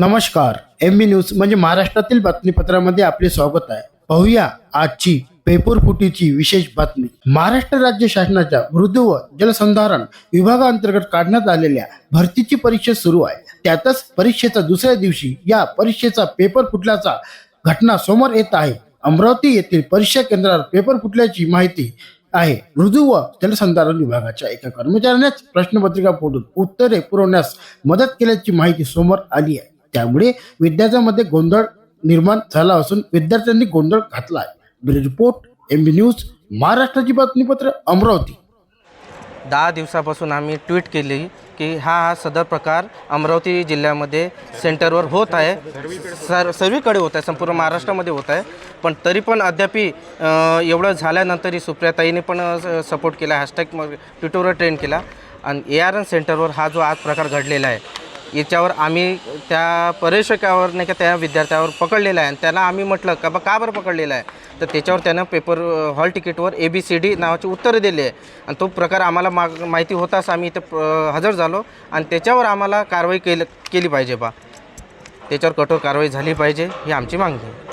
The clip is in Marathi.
नमस्कार एम बी न्यूज म्हणजे महाराष्ट्रातील बातमीपत्रामध्ये आपले स्वागत आहे. पाहूया आजची पेपर फुटीची विशेष बातमी. महाराष्ट्र राज्य शासनाच्या वृद्ध व जलसंधारण विभागाअंतर्गत काढण्यात आलेल्या भरतीची परीक्षा सुरू आहे. त्यातच परीक्षेच्या दुसऱ्या दिवशी या परीक्षेचा पेपर फुटल्याचा घटना समोर येत आहे. अमरावती येथील परीक्षा केंद्रावर पेपर फुटल्याची माहिती आहे. मृदू व जलसंधारण विभागाच्या एका कर्मचाऱ्यानेच प्रश्नपत्रिका फोडून उत्तरे पुरवण्यास मदत केल्याची माहिती समोर आली आहे. त्यामुळे विद्यार्थ्यांमध्ये गोंधळ निर्माण झाला असून विद्यार्थ्यांनी गोंधळ घातला आहे रिपोर्ट एम बी न्यूज महाराष्ट्राची बातमीपत्र अमरावती. दहा दिवसापासून आम्ही ट्विट केली की हा हा सदर प्रकार अमरावती जिल्ह्यामध्ये सेंटरवर होत आहे. सर सर्वीकडे होत आहे संपूर्ण महाराष्ट्रामध्ये होत आहे. पण तरी पण अद्यापी एवढं झाल्यानंतरही सुप्रियाताईने पण सपोर्ट केला हॅशटॅग मग ट्विटरवर ट्रेंड केला. आणि ए आर एन सेंटरवर हा जो आज प्रकार घडलेला आहे याच्यावर आम्ही त्या परीक्षकावर नाही का त्या विद्यार्थ्यावर पकडलेला आहे. आणि त्याला आम्ही म्हटलं का बा का बरं पकडलेला आहे? तर त्याच्यावर त्यानं पेपर हॉल तिकीटवर ए बी सी डी नावाची उत्तरं दिली आहे. आणि तो प्रकार आम्हाला माग माहिती होताच आम्ही इथं हजर झालो. आणि त्याच्यावर आम्हाला कारवाई केली केली पाहिजे बा. त्याच्यावर कठोर कारवाई झाली पाहिजे ही आमची मागणी आहे.